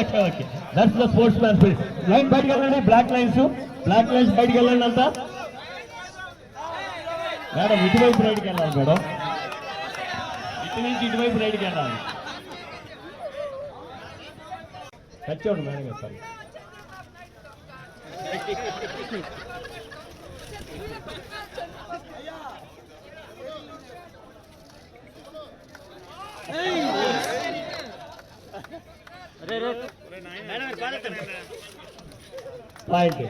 Okay okay that's the sportsman spirit line బయటకు వెళ్ళండి. Black lines black lines బయటకు వెళ్ళండి అంతా. మేడం ఇటువైపు రైడ్కి వెళ్ళాలి మేడం ఇటు నుంచి ఇటువైపు రైడ్కి వెళ్ళాలి. కచ్చోండి మేడం గారు thank you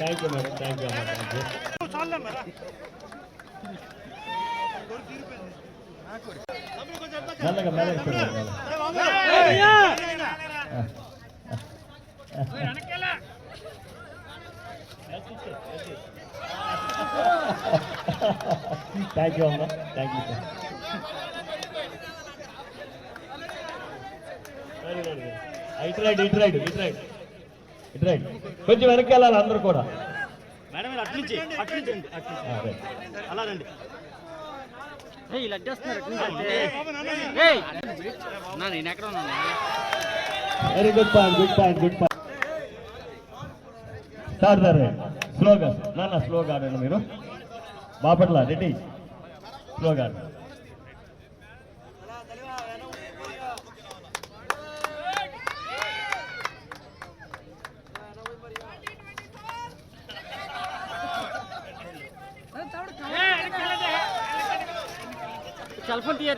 thank you madam thank you मेलक थैंक यू अम्मा थैंk you ఇటు ఇటు ఇటు ఇటు కొంచెం వెనక్కి వెళ్ళాలి అందరూ కూడా. మేడం. అలా రండి. ఇలా నేను ఎక్కడ ఉన్నాను? Very good point good point good point sir sir స్లోగా నాన్న స్లోగా ఆడండి మీరు. బాపట్ల రెడ్డి. స్లోగా ఆడండి. సెల్ ఫోన్ తీయ